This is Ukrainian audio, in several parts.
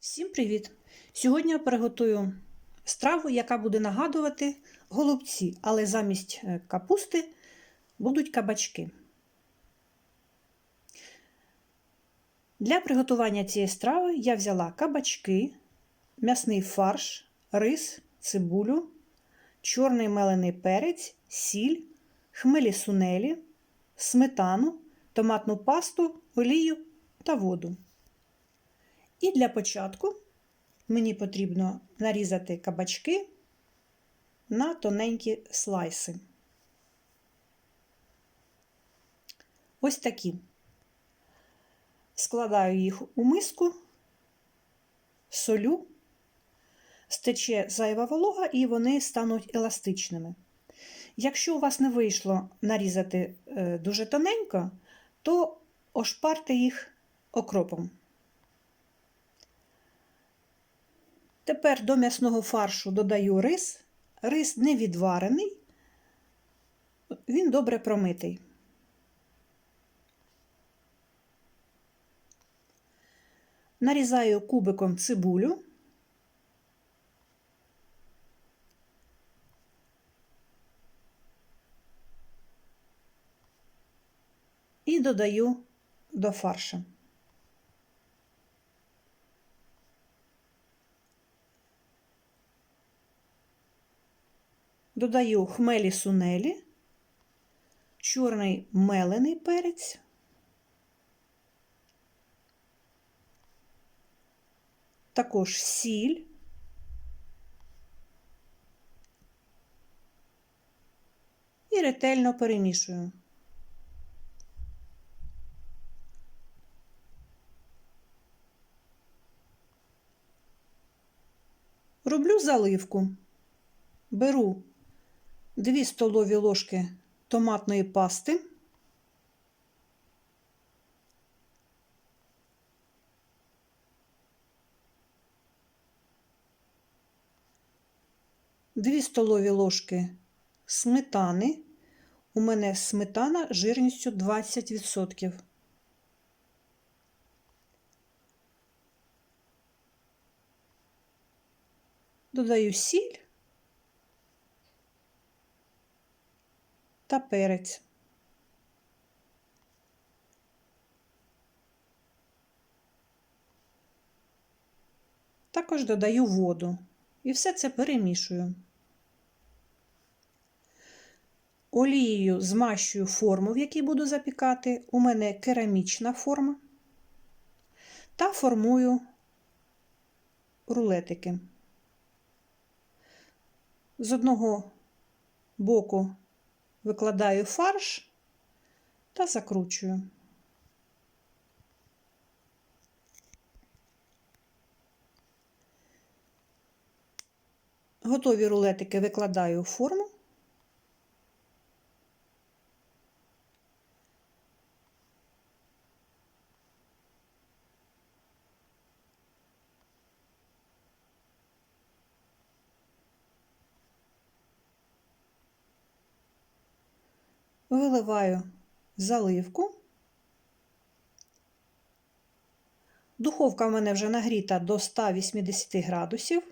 Всім привіт! Сьогодні я приготую страву, яка буде нагадувати голубці, але замість е, капусти будуть кабачки. Для приготування цієї страви я взяла кабачки, м'ясний фарш, рис, цибулю, чорний мелений перець, сіль, хмелі сунелі, сметану, томатну пасту, олію та воду. І для початку мені потрібно нарізати кабачки на тоненькі слайси. Ось такі. Складаю їх у миску, солю, стече зайва волога і вони стануть еластичними. Якщо у вас не вийшло нарізати е, дуже тоненько, то ошпарте їх окропом. Тепер до м'ясного фаршу додаю рис. Рис не відварений, він добре промитий. Нарізаю кубиком цибулю. І додаю до фарша. Додаю хмелі сунелі, чорний мелений перець, також сіль, і ретельно перемішую. Роблю заливку. Беру 2 столові ложки томатної пасти. Дві столові ложки сметани. У мене сметана жирністю 20%. Додаю сіль та перець. Також додаю воду і все це перемішую. Олією змащую форму, в якій буду запікати. У мене керамічна форма. Та формую рулетики. З одного боку викладаю фарш та закручую. Готові рулетики викладаю у форму. Виливаю заливку. Духовка в мене вже нагріта до 180 градусів.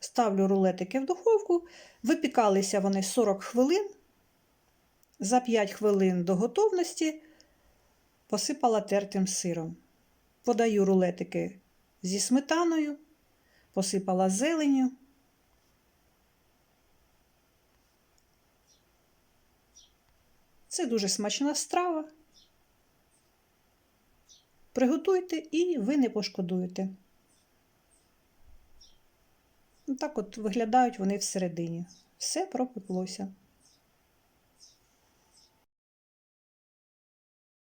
Ставлю рулетики в духовку. Випікалися вони 40 хвилин. За 5 хвилин до готовності посипала тертим сиром. Подаю рулетики зі сметаною, посипала зеленю. Це дуже смачна страва. Приготуйте і ви не пошкодуєте. Так от виглядають вони всередині. Все пропеклося.